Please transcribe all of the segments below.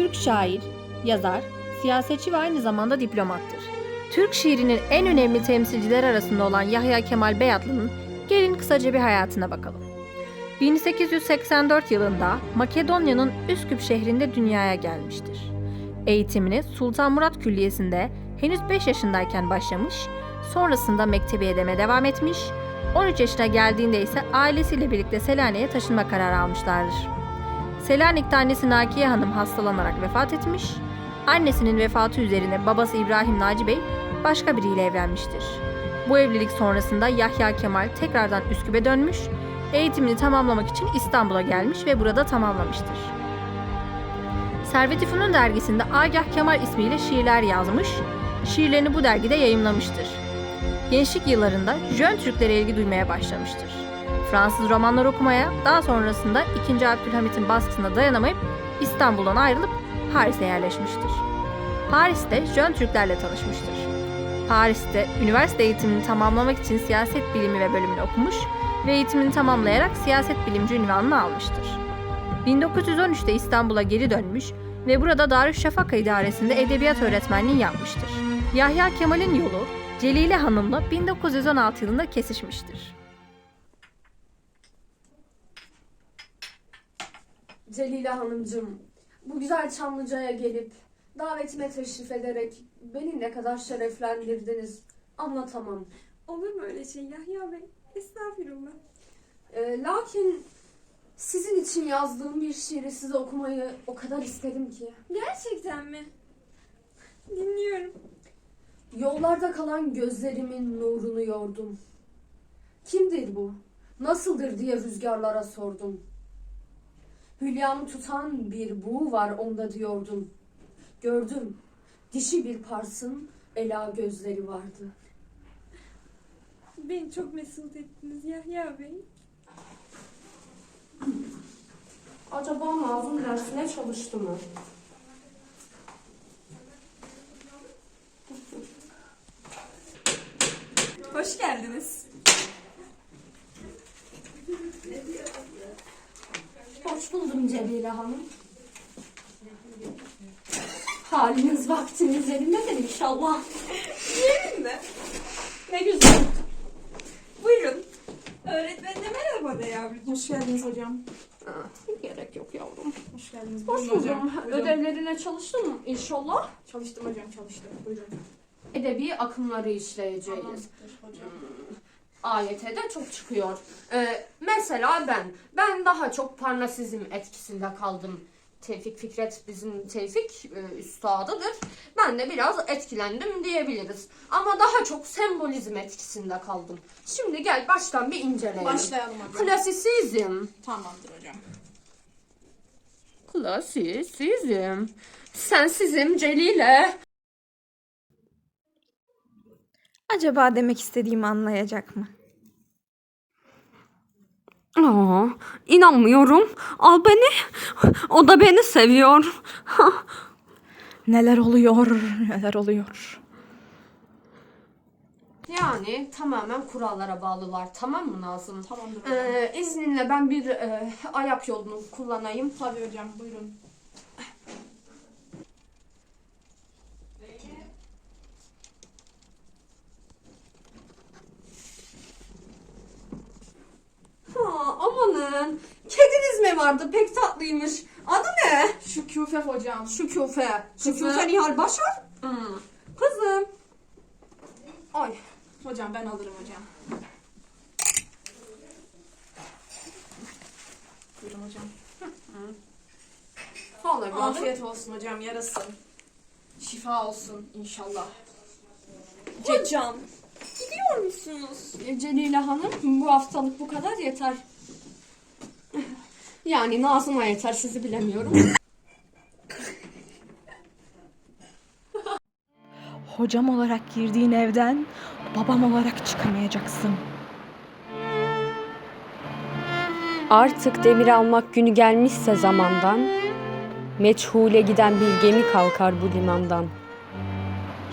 Türk şair, yazar, siyasetçi ve aynı zamanda diplomattır. Türk şiirinin en önemli temsilcileri arasında olan Yahya Kemal Beyatlı'nın gelin kısaca bir hayatına bakalım. 1884 yılında Makedonya'nın Üsküp şehrinde dünyaya gelmiştir. Eğitimini Sultan Murat Külliyesi'nde henüz 5 yaşındayken başlamış, sonrasında mektebi edeme devam etmiş, 13 yaşına geldiğinde ise ailesiyle birlikte Selanik'e taşınma kararı almışlardır. Selanik'te annesi Nakiye Hanım hastalanarak vefat etmiş, annesinin vefatı üzerine babası İbrahim Naci Bey başka biriyle evlenmiştir. Bu evlilik sonrasında Yahya Kemal tekrardan Üsküp'e dönmüş, eğitimini tamamlamak için İstanbul'a gelmiş ve burada tamamlamıştır. Servet-i Fünun dergisinde Agah Kemal ismiyle şiirler yazmış, şiirlerini bu dergide yayımlamıştır. Gençlik yıllarında Jön Türklere ilgi duymaya başlamıştır. Fransız romanlar okumaya, daha sonrasında 2. Abdülhamit'in baskısına dayanamayıp İstanbul'dan ayrılıp Paris'e yerleşmiştir. Paris'te Jön Türklerle tanışmıştır. Paris'te üniversite eğitimini tamamlamak için siyaset bilimi ve bölümünü okumuş ve eğitimini tamamlayarak siyaset bilimci ünvanını almıştır. 1913'te İstanbul'a geri dönmüş ve burada Darüşşafaka İdaresi'nde edebiyat öğretmenliği yapmıştır. Yahya Kemal'in yolu Celile Hanım'la 1916 yılında kesişmiştir. Celile Hanımcığım, bu güzel Çamlıca'ya gelip davetime teşrif ederek beni ne kadar şereflendirdiniz anlatamam. Olur mu öyle şey Yahya Bey? Estağfurullah. Ee, lakin sizin için yazdığım bir şiiri size okumayı o kadar istedim ki. Gerçekten mi? Dinliyorum. Yollarda kalan gözlerimin nurunu yordum. Kimdir bu? Nasıldır diye rüzgarlara sordum. Hülyamı tutan bir buğu var onda diyordum. Gördüm. Dişi bir parsın ela gözleri vardı. Beni çok mesut ettiniz Yahya Bey. Acaba Nazım dersine çalıştı mı? Hoş geldiniz. Celile Hanım. Haliniz vaktiniz yerindedir inşallah. Yerinde. Ne güzel. Buyurun. Öğretmenine merhaba de yavrucuğum. Hoş geldiniz hocam. Aa, gerek yok yavrum. Hoş geldiniz. Hoş Buyurun buldum. Buyurun. Ödevlerine çalıştın mı inşallah? Çalıştım hocam çalıştım. Buyurun. Edebi akımları işleyeceğiz. Tamamdır hocam. Ayete de çok çıkıyor. Ee, mesela ben. Ben daha çok parnasizm etkisinde kaldım. Tevfik Fikret bizim Tevfik e, üstadıdır. Ben de biraz etkilendim diyebiliriz. Ama daha çok sembolizm etkisinde kaldım. Şimdi gel baştan bir inceleyelim. Başlayalım hocam. Klasisizm. Tamamdır hocam. Klasisizm. Sensizm Celile. Acaba demek istediğimi anlayacak mı? Aa, inanmıyorum. Al beni. O da beni seviyor. Neler oluyor, neler oluyor. Yani tamamen kurallara bağlılar. Tamam mı Nazım? Tamamdır. Ee, izninle ben bir e, ayak yolunu kullanayım. Tabii hocam buyurun. Amanın. Kediniz mi vardı? Pek tatlıymış. Adı ne? Şu küfe hocam. Şu küfe. Şu Küfe. küfe Nihal Başar. Hmm. Kızım. Ay. Hocam ben alırım hocam. Buyurun hocam. Bir adım. Afiyet olsun hocam yarasın. Şifa olsun inşallah. Hocam. Gidiyor musunuz? E, Celile Hanım bu haftalık bu kadar yeter. Yani Nazım'a yeter sizi bilemiyorum. Hocam olarak girdiğin evden babam olarak çıkamayacaksın. Artık demir almak günü gelmişse zamandan, meçhule giden bir gemi kalkar bu limandan.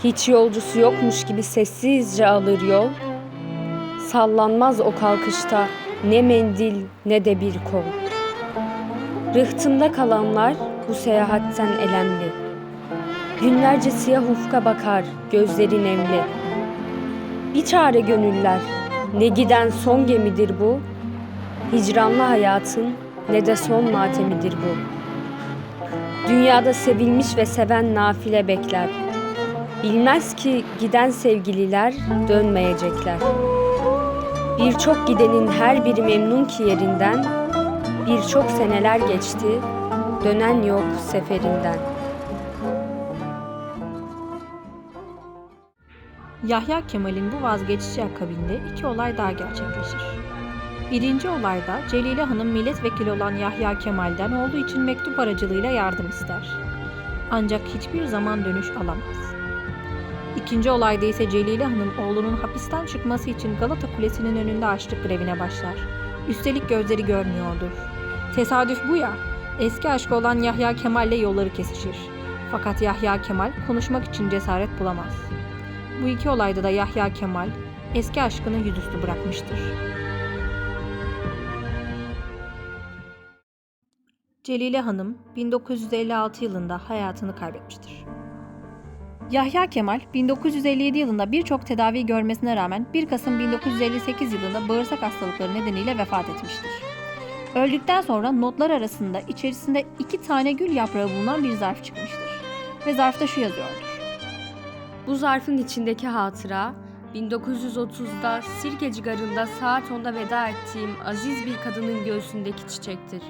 Hiç yolcusu yokmuş gibi sessizce alır yol, sallanmaz o kalkışta ne mendil ne de bir kol. Rıhtımda kalanlar bu seyahatten elemli. Günlerce siyah ufka bakar, gözleri nemli. Bir çare gönüller, ne giden son gemidir bu, hicranlı hayatın ne de son matemidir bu. Dünyada sevilmiş ve seven nafile bekler. Bilmez ki giden sevgililer dönmeyecekler. Birçok gidenin her biri memnun ki yerinden, birçok seneler geçti, dönen yok seferinden. Yahya Kemal'in bu vazgeçişi akabinde iki olay daha gerçekleşir. Birinci olayda Celile Hanım milletvekili olan Yahya Kemal'den oğlu için mektup aracılığıyla yardım ister. Ancak hiçbir zaman dönüş alamaz. İkinci olayda ise Celile Hanım oğlunun hapisten çıkması için Galata Kulesi'nin önünde açlık grevine başlar. Üstelik gözleri görmüyordur. Tesadüf bu ya. Eski aşkı olan Yahya Kemal ile yolları kesişir. Fakat Yahya Kemal konuşmak için cesaret bulamaz. Bu iki olayda da Yahya Kemal eski aşkını yüzüstü bırakmıştır. Celile Hanım 1956 yılında hayatını kaybetmiştir. Yahya Kemal 1957 yılında birçok tedavi görmesine rağmen 1 Kasım 1958 yılında bağırsak hastalıkları nedeniyle vefat etmiştir. Öldükten sonra notlar arasında içerisinde iki tane gül yaprağı bulunan bir zarf çıkmıştır. Ve zarfta şu yazıyordur. Bu zarfın içindeki hatıra 1930'da Sirkeci Garı'nda saat 10'da veda ettiğim aziz bir kadının göğsündeki çiçektir.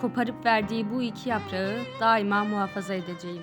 Koparıp verdiği bu iki yaprağı daima muhafaza edeceğim.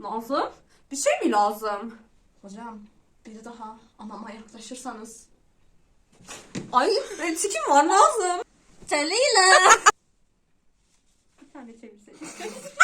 Lazım? Bir şey mi lazım? Hocam bir daha anama yaklaşırsanız. Ay tikim var lazım. Celile. Bir tane çevirseydim.